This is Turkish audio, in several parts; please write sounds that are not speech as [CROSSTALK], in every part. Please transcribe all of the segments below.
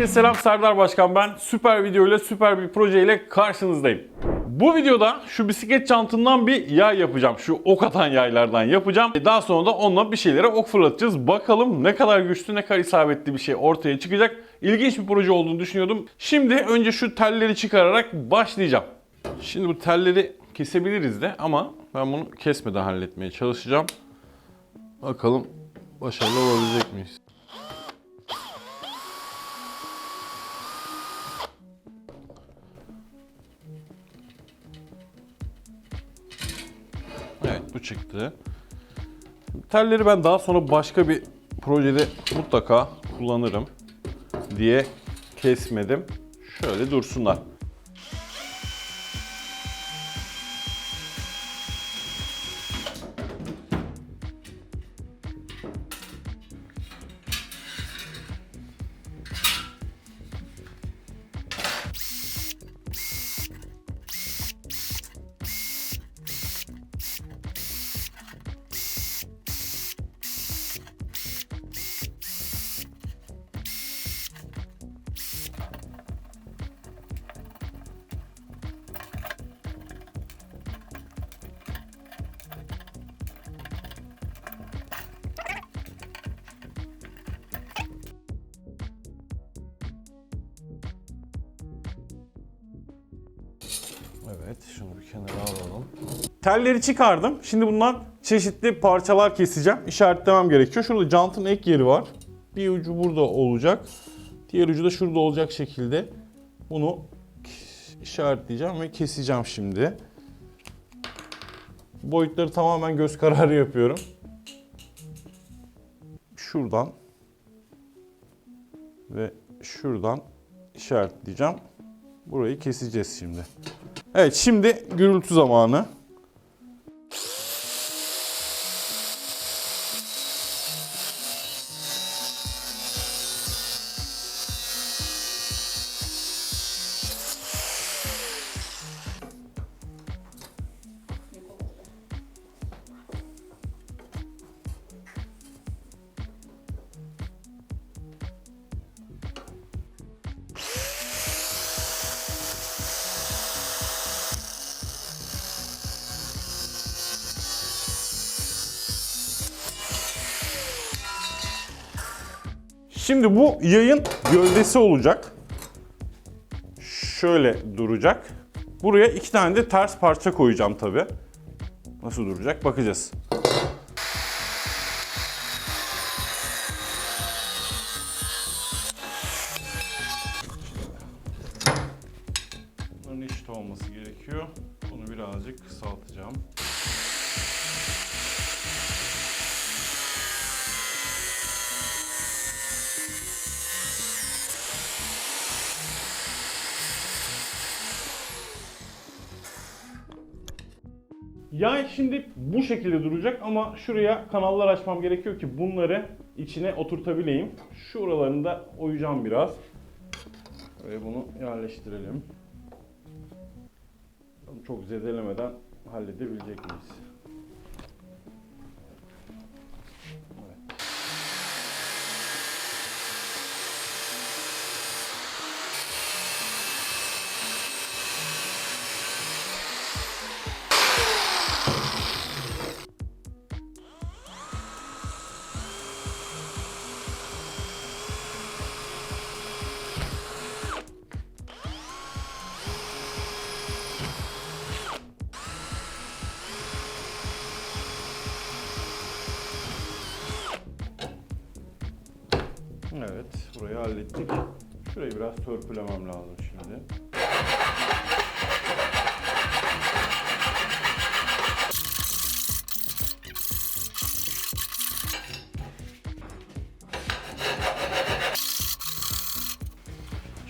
Herkese selam Serdar Başkan ben. Süper video ile süper bir proje ile karşınızdayım. Bu videoda şu bisiklet çantından bir yay yapacağım. Şu ok atan yaylardan yapacağım. Daha sonra da onunla bir şeylere ok fırlatacağız. Bakalım ne kadar güçlü ne kadar isabetli bir şey ortaya çıkacak. İlginç bir proje olduğunu düşünüyordum. Şimdi önce şu telleri çıkararak başlayacağım. Şimdi bu telleri kesebiliriz de ama ben bunu kesmeden halletmeye çalışacağım. Bakalım başarılı olabilecek miyiz? Bu çıktı. Telleri ben daha sonra başka bir projede mutlaka kullanırım diye kesmedim. Şöyle dursunlar. Evet, şunu bir kenara alalım. Telleri çıkardım. Şimdi bundan çeşitli parçalar keseceğim. İşaretlemem gerekiyor. Şurada jantın ek yeri var. Bir ucu burada olacak. Diğer ucu da şurada olacak şekilde. Bunu işaretleyeceğim ve keseceğim şimdi. Boyutları tamamen göz kararı yapıyorum. Şuradan ve şuradan işaretleyeceğim. Burayı keseceğiz şimdi. Evet şimdi gürültü zamanı. Şimdi bu yayın gövdesi olacak. Şöyle duracak. Buraya iki tane de ters parça koyacağım tabi. Nasıl duracak bakacağız. Şekilde duracak ama şuraya kanallar açmam gerekiyor ki bunları içine oturtabileyim. Şuralarını da oyacağım biraz. Ve bunu yerleştirelim. Çok zedelemeden halledebilecek miyiz? Hallettik. Şurayı biraz törpülemem lazım şimdi.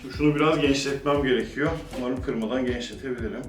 Şimdi şunu biraz genişletmem gerekiyor. Umarım kırmadan genişletebilirim.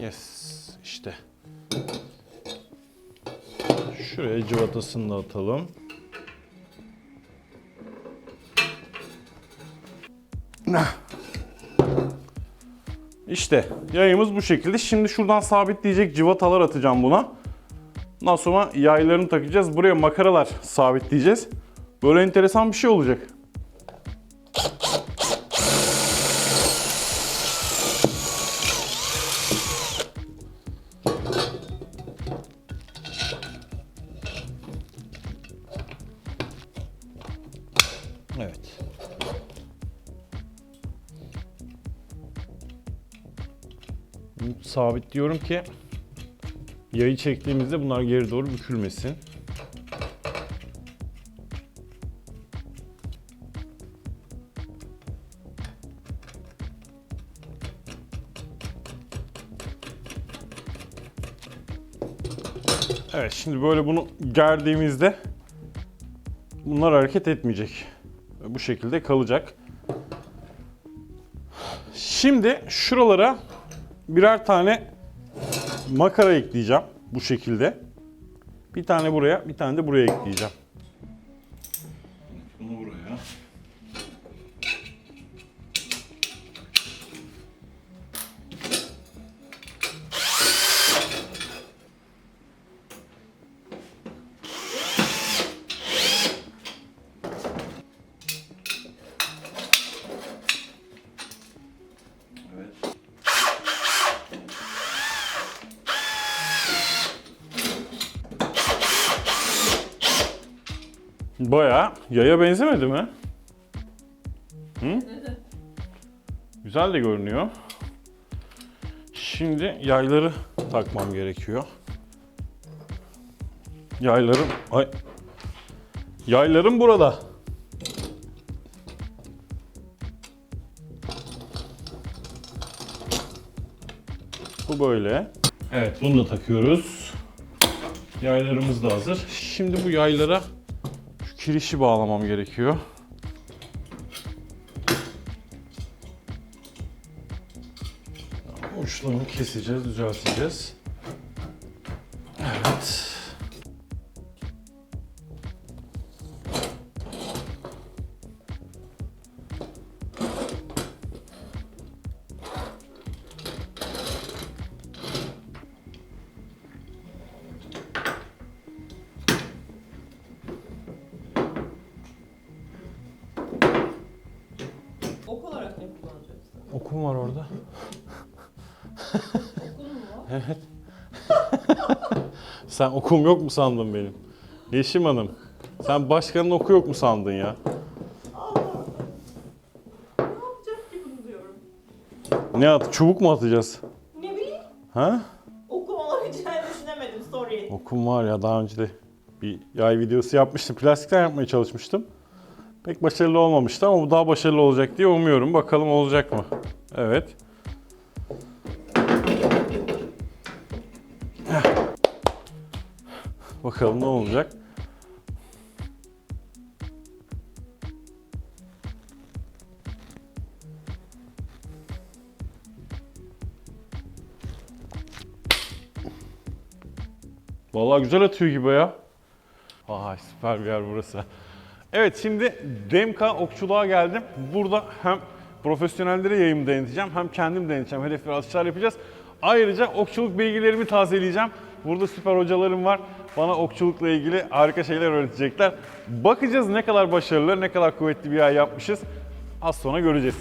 Yes. işte. Şuraya cıvatasını da atalım. İşte yayımız bu şekilde. Şimdi şuradan sabitleyecek cıvatalar atacağım buna. Ondan sonra yaylarını takacağız. Buraya makaralar sabitleyeceğiz. Böyle enteresan bir şey olacak. Sabit diyorum ki yayı çektiğimizde bunlar geri doğru bükülmesin. Evet şimdi böyle bunu gerdiğimizde bunlar hareket etmeyecek. Bu şekilde kalacak. Şimdi şuralara birer tane makara ekleyeceğim bu şekilde. Bir tane buraya, bir tane de buraya ekleyeceğim. Bayağı yaya benzemedi mi? Hı? Güzel de görünüyor. Şimdi yayları takmam gerekiyor. Yaylarım ay Yaylarım burada. Bu böyle. Evet bunu da takıyoruz. Yaylarımız da hazır. Şimdi bu yaylara kirişi bağlamam gerekiyor. Uçlarını keseceğiz, düzelteceğiz. Var? [LAUGHS] Sen okum yok mu sandın benim? Yeşim Hanım. Sen başkanın oku yok mu sandın ya? Ne yapacak ki bunu diyorum. Ne at? Çubuk mu atacağız? Ne bileyim. Ha? Okum olabileceğini düşünemedim. Sorry. Okum var ya daha önce de bir yay videosu yapmıştım. Plastikten yapmaya çalışmıştım. Pek başarılı olmamıştı ama bu daha başarılı olacak diye umuyorum. Bakalım olacak mı? Evet. Bakalım ne olacak? Vallahi güzel atıyor gibi ya. Vay süper bir yer burası. Evet şimdi Demka okçuluğa geldim. Burada hem profesyonellere yayımı deneteceğim hem kendim deneteceğim. Hedef ve atışlar yapacağız. Ayrıca okçuluk bilgilerimi tazeleyeceğim. Burada süper hocalarım var. Bana okçulukla ilgili harika şeyler öğretecekler. Bakacağız ne kadar başarılı, ne kadar kuvvetli bir yay yapmışız. Az sonra göreceğiz.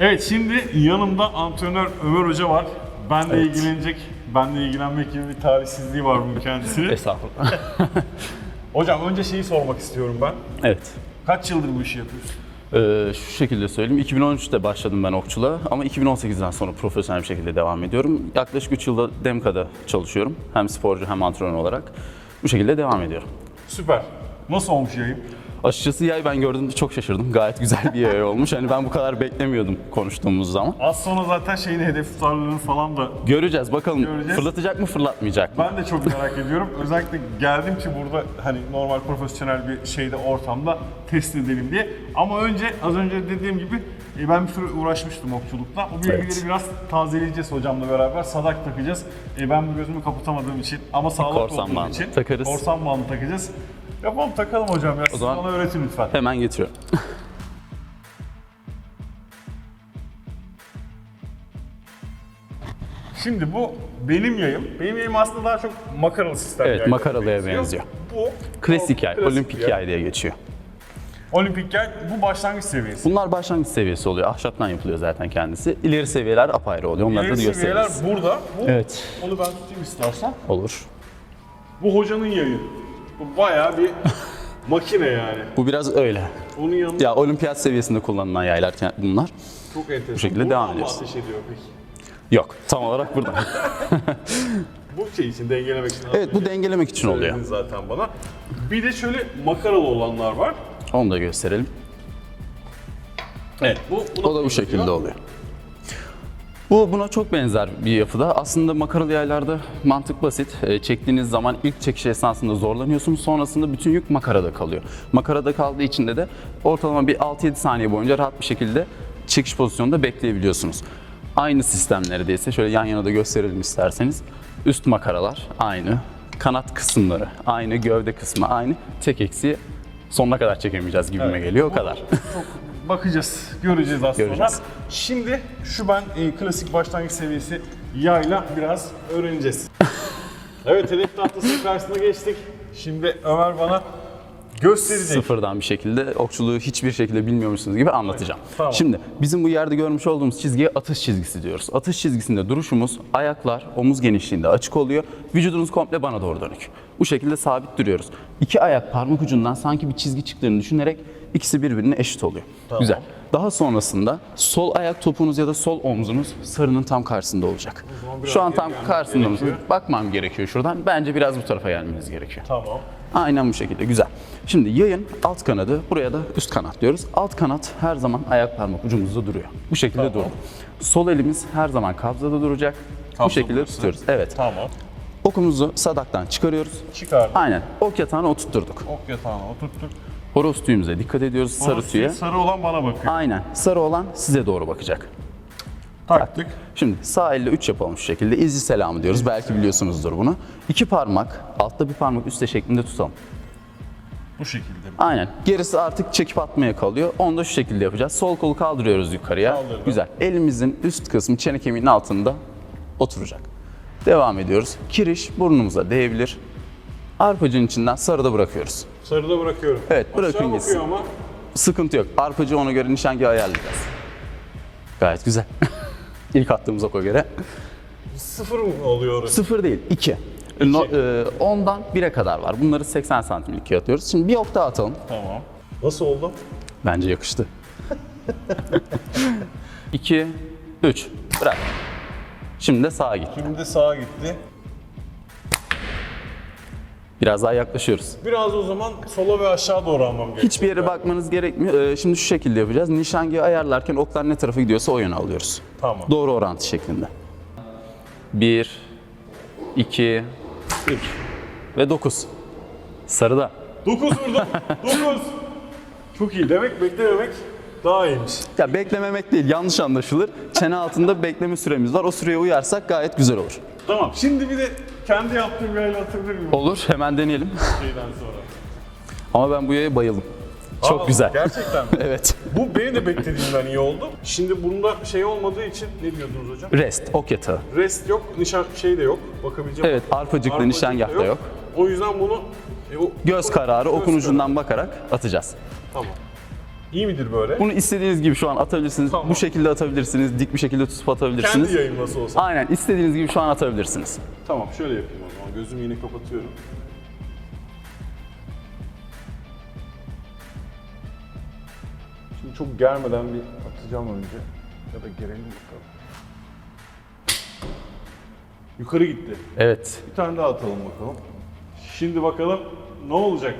Evet şimdi yanımda antrenör Ömer Hoca var. Ben de Evet. ilgilenecek, ben de ilgilenmek gibi bir talihsizliği var bunun kendisinin. Estağfurullah. [LAUGHS] Hocam önce şeyi sormak istiyorum ben. evet. Kaç yıldır bu işi yapıyorsun? Ee, şu şekilde söyleyeyim. 2013'te başladım ben okçuluğa ama 2018'den sonra profesyonel bir şekilde devam ediyorum. Yaklaşık 3 yılda Demka'da çalışıyorum. Hem sporcu hem antrenör olarak. Bu şekilde devam ediyorum. Süper. Nasıl olmuş yayın? Açıkçası yay ben gördüğümde çok şaşırdım. Gayet güzel bir yay olmuş. Hani ben bu kadar beklemiyordum konuştuğumuz zaman. Az sonra zaten şeyin hedef tutarlılığını falan da Göreceğiz bakalım Göreceğiz. fırlatacak mı fırlatmayacak mı? ben de çok merak [LAUGHS] ediyorum. Özellikle geldim ki burada hani normal profesyonel bir şeyde ortamda test edelim diye. Ama önce az önce dediğim gibi E, ben bir süre uğraşmıştım okçulukla. O bilgileri Evet. biraz tazeleyeceğiz hocamla beraber. Sadak takacağız. E, ben bu gözümü kapatamadığım için ama sağlıklı Korsan olduğum bandı için takarız. korsan bandı takacağız. Yapalım takalım hocam ya. Siz zaman- bana öğretin lütfen. Hemen getiriyorum. [LAUGHS] Şimdi bu benim yayım. Benim yayım aslında daha çok makaralı sistem. Evet, yaylara makaralıya benziyor. Bu Klasik yay, olimpik yay. diye geçiyor. Olimpik yay bu başlangıç seviyesi. Bunlar başlangıç seviyesi oluyor. Ahşaptan yapılıyor zaten kendisi. İleri seviyeler apayrı oluyor. Onları da İleri seviyeler gösteririz. burada. Bu, Evet. Onu ben tutayım istersen. Olur. Bu hocanın yayı. Bu bayağı bir makine yani. Bu biraz öyle. Onun yanında Ya olimpiyat seviyesinde kullanılan yaylar bunlar. çok enteresan. bu şekilde Buradan devam mı ediyoruz. ateş ediyor peki? Yok. Tam olarak burada. [LAUGHS] Bu şey için dengelemek için. evet bu dengelemek için oluyor. Söyledin zaten bana. Bir de şöyle makaralı olanlar var. Onu da gösterelim. Evet. Bu, O da bu şekilde oluyor. Bu buna çok benzer bir yapıda. Aslında makaralı yaylarda mantık basit. E, çektiğiniz zaman ilk çekiş esnasında zorlanıyorsunuz. Sonrasında bütün yük makarada kalıyor. Makarada kaldığı için de de ortalama bir 6-7 saniye boyunca rahat bir şekilde çekiş pozisyonunda bekleyebiliyorsunuz. Aynı sistem neredeyse. Şöyle yan yana da gösterelim isterseniz. Üst makaralar aynı. Kanat kısımları aynı. Gövde kısmı aynı. Tek eksiği sonuna kadar çekemeyeceğiz gibime geliyor. O kadar. Bakacağız, göreceğiz az Göreceğiz. sonra. Şimdi şu ben e, klasik başlangıç seviyesi yayla biraz öğreneceğiz. [LAUGHS] evet, hedef tahtasının karşısına geçtik. Şimdi Ömer bana gösterecek. Sıfırdan bir şekilde okçuluğu hiçbir şekilde bilmiyormuşsunuz gibi anlatacağım. Tamam. Şimdi bizim bu yerde görmüş olduğumuz çizgiye atış çizgisi diyoruz. Atış çizgisinde duruşumuz ayaklar omuz genişliğinde açık oluyor. Vücudumuz komple bana doğru dönük. Bu şekilde sabit duruyoruz. İki ayak parmak ucundan sanki bir çizgi çıktığını düşünerek ikisi birbirine eşit oluyor. Güzel. Daha sonrasında sol ayak topuğunuz ya da sol omzunuz sarının tam karşısında olacak. Şu an tam karşısında gerekiyor. Bakmam gerekiyor şuradan. Bence biraz bu tarafa gelmeniz gerekiyor. Tamam. Aynen bu şekilde güzel. Şimdi yayın alt kanadı, buraya da üst kanat diyoruz. Alt kanat her zaman ayak parmak ucumuzda duruyor. Bu şekilde durdu. Sol elimiz her zaman kabzada duracak. Kabza bu şekilde burası. tutuyoruz. Evet. Tamam. Okumuzu sadaktan çıkarıyoruz. Çıkardım. Aynen. Ok yatağına oturtturduk. Ok yatağına oturttuk. Horoz tüyümüze dikkat ediyoruz. Sarı Orası tüye. Sarı olan bana bakıyor. Aynen. Sarı olan size doğru bakacak. Taktık. Şimdi sağ elle 3 yapalım şu şekilde. İzci selamı diyoruz. Belki biliyorsunuzdur bunu. İki parmak, altta bir parmak üstte şeklinde tutalım. Bu şekilde. Aynen. Gerisi artık çekip atmaya kalıyor. Onu da şu şekilde yapacağız. Sol kolu kaldırıyoruz yukarıya. Kaldırdım. Güzel. Elimizin üst kısmı çene kemiğinin altında oturacak. Devam ediyoruz. Kiriş burnumuza değebilir. Arpacığın içinden sarıda bırakıyoruz. Sarıda bırakıyorum. Evet, bırakın Aşağı gitsin. ama. Sıkıntı yok. Arpacı ona göre nişangahı ayarlayacağız. Gayet güzel. [LAUGHS] İlk attığımız oka göre. Sıfır mı oluyor orası? Sıfır değil, iki. No, e, ondan 1'e kadar var. Bunları 80 santimlik ikiye atıyoruz. Şimdi bir ok daha atalım. Tamam. Nasıl oldu? Bence yakıştı. [LAUGHS] 2, 3. Bırak. Şimdi de sağa git. Şimdi sağa gitti. Biraz daha yaklaşıyoruz. Biraz o zaman sola ve aşağı doğru almam gerekiyor. Hiçbir yere bakmanız gerekmiyor. Ee, Şimdi şu şekilde yapacağız. Nişangahı ayarlarken oklar ne tarafa gidiyorsa o yöne alıyoruz. Tamam. Doğru orantı şeklinde. 1, 2, 3 ve 9. Sarıda. 9 vurdum. 9. Çok iyi. Demek beklememek daha iyiymiş. Ya beklememek değil, yanlış anlaşılır. Çene altında bekleme süremiz var. O süreye uyarsak gayet güzel olur. Tamam. Şimdi bir de kendi yaptığım yayla atabilir miyim Olur, hemen deneyelim. şeyden sonra? [LAUGHS] Ama ben bu yaya bayıldım. Çok Aa, güzel. Gerçekten mi? [LAUGHS] Evet. Bu benim de beklediğimden iyi oldu. Şimdi bunda şey olmadığı için ne diyordunuz hocam? Rest, ok yatağı. Rest yok, nişan şey de yok. Bakabileceğim. Evet, arpacıkla Arpacık nişangah da yok. O yüzden bunu e, o, Göz kararı, okun Göz ucundan bakarak atacağız. Tamam. İyi midir böyle? Bunu istediğiniz gibi şu an atabilirsiniz. Tamam. Bu şekilde atabilirsiniz. Dik bir şekilde tutup atabilirsiniz. Kendi yayın nasıl olsa. Aynen istediğiniz gibi şu an atabilirsiniz. Tamam şöyle yapayım o zaman. Gözümü yine kapatıyorum. Şimdi çok germeden bir atacağım önce. Ya da gerelim bakalım. Yukarı gitti. Evet. Bir tane daha atalım bakalım. Şimdi bakalım ne olacak?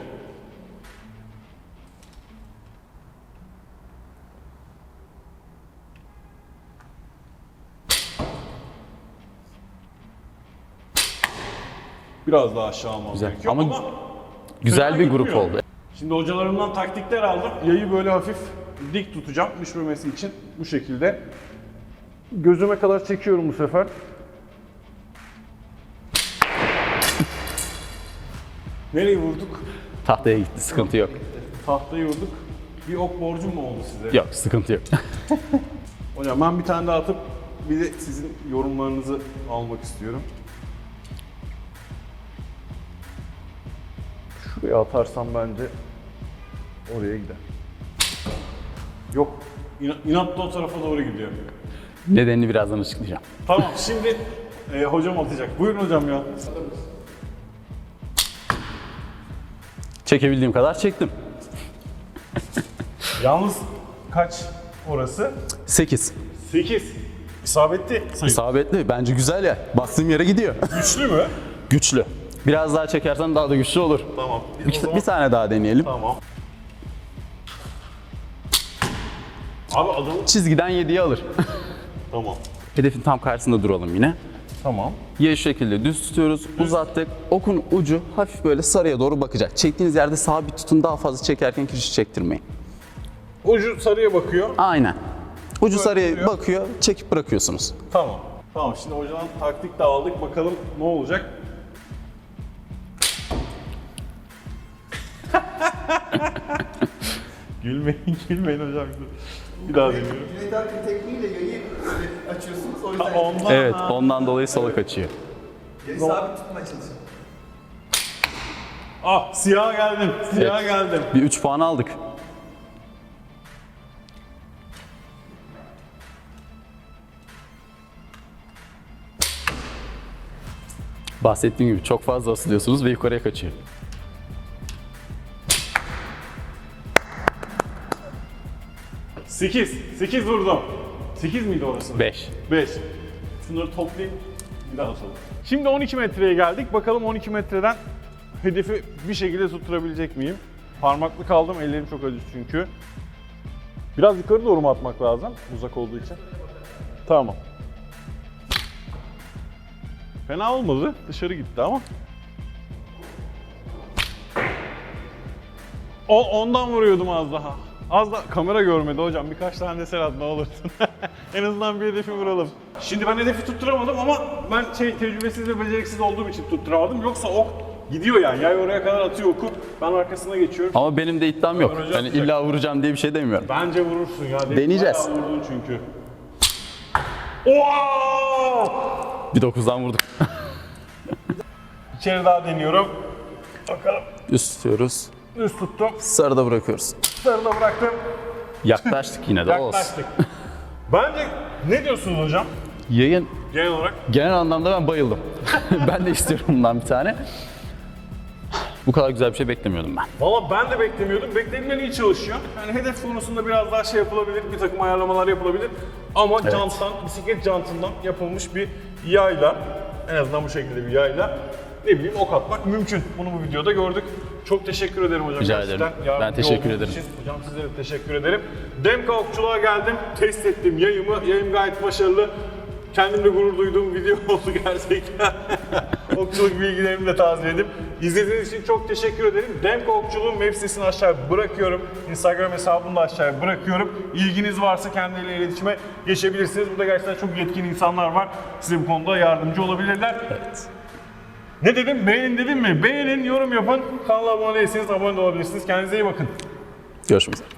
Biraz daha aşağı almam Güzel. gerekiyor Ama ama Güzel fena bir grup gitmiyor. oldu. Şimdi hocalarımdan taktikler aldım. Yayı böyle hafif dik tutacağım düşmemesi için bu şekilde. Gözüme kadar çekiyorum bu sefer. Nereye vurduk? Tahtaya gitti, sıkıntı yok. Tahtayı vurduk. Bir ok borcum mu oldu size? Yok, sıkıntı yok. Hocam ben bir tane daha atıp bir de sizin yorumlarınızı almak istiyorum. Şuraya atarsam bence oraya gider. Yok. İna- İnatla o tarafa doğru gidiyor. Nedenini birazdan açıklayacağım. Tamam şimdi e, hocam atacak. Buyurun hocam ya. Çekebildiğim kadar çektim. [LAUGHS] Yalnız kaç orası? 8. 8. İsabetli sayı. İsabetli. Bence güzel ya. Bastığım yere gidiyor. Güçlü mü? Güçlü. Biraz daha çekersen daha da güçlü olur. Tamam. Bir, zaman- bir tane daha deneyelim. Tamam. Abi adamı... Çizgiden 7'yi alır. Tamam. [LAUGHS] Hedefin tam karşısında duralım yine. Tamam. Y şekilde düz tutuyoruz, uzattık. Okun ucu hafif böyle sarıya doğru bakacak. Çektiğiniz yerde sabit tutun, daha fazla çekerken kirişi çektirmeyin. Ucu sarıya bakıyor. Aynen. Ucu sarıya duruyor. bakıyor, çekip bırakıyorsunuz. Tamam. Tamam şimdi hocadan taktik de aldık. Bakalım ne olacak? [LAUGHS] gülmeyin, gülmeyin hocam. Bir daha deniyorum. Cüneyt Arkın tekniğiyle yayı böyle açıyorsunuz o yüzden Ondan Evet, ondan dolayı sola kaçıyor. yayı sabit tutmaya çalışın. Ah siyah geldim. Siyah geldim. Bir 3 puan aldık. Bahsettiğim gibi çok fazla asılıyorsunuz ve yukarıya kaçıyor. Sekiz. Sekiz vurdum. Sekiz miydi orası? 5. 5. Şunları toplayayım. Bir daha atalım. Şimdi 12 metreye geldik. Bakalım 12 metreden hedefi bir şekilde tutturabilecek miyim? Parmaklı kaldım. Ellerim çok acı çünkü. Biraz yukarı doğru mu atmak lazım? Uzak olduğu için. Tamam. Fena olmadı. Dışarı gitti ama. O, ondan vuruyordum az daha. Az da kamera görmedi hocam. Birkaç tane de sen at ne olursun. [LAUGHS] en azından bir hedefi vuralım. Şimdi ben hedefi tutturamadım ama ben şey tecrübesiz ve beceriksiz olduğum için tutturamadım. Yoksa ok gidiyor yani. Yay oraya kadar atıyor oku. Ben arkasına geçiyorum. Ama benim de iddiam yok. Hani şey. illa vuracağım diye bir şey demiyorum. Bence vurursun ya. Demin Deneyeceğiz. bayağı Vurdun çünkü. Oo! Bir 9'dan vurduk. [LAUGHS] İçeri daha deniyorum. Bakalım. Üst tutuyoruz. Üst tuttum. Sarıda bırakıyoruz. Sarıda bıraktım. Yaklaştık yine de olsun. Yaklaştık. Bence ne diyorsunuz hocam? Yayın Genel olarak genel anlamda ben bayıldım. [LAUGHS] ben de istiyorum bundan bir tane. Bu kadar güzel bir şey beklemiyordum ben. Valla ben de beklemiyordum. Beklediğimden iyi çalışıyor. Yani hedef konusunda biraz daha şey yapılabilir, bir takım ayarlamalar yapılabilir. Ama janttan, bisiklet jantından yapılmış bir yayla, en azından bu şekilde bir yayla, ne bileyim ok atmak mümkün. Bunu bu videoda gördük. Çok teşekkür ederim hocam. Rica gerçekten. ederim. Yardımcı Ben teşekkür ederim. için. Hocam sizlere de teşekkür ederim. Demka okçuluğa geldim, test ettim yayımı. Yayım gayet başarılı. Kendimle gurur duyduğum video [LAUGHS] oldu gerçekten. [LAUGHS] Okçuluk bilgilerimi de tazeledim. İzlediğiniz için çok teşekkür ederim. Demka Okçuluğun web sitesini aşağıya bırakıyorum. Instagram hesabını da aşağıya bırakıyorum. İlginiz varsa kendileriyle iletişime geçebilirsiniz. Burada gerçekten çok yetkin insanlar var. Size bu konuda yardımcı olabilirler. Ne dedim? Beğenin dedim mi? Beğenin, yorum yapın. Kanala abone değilseniz abone de olabilirsiniz. Kendinize iyi bakın. Görüşmek üzere.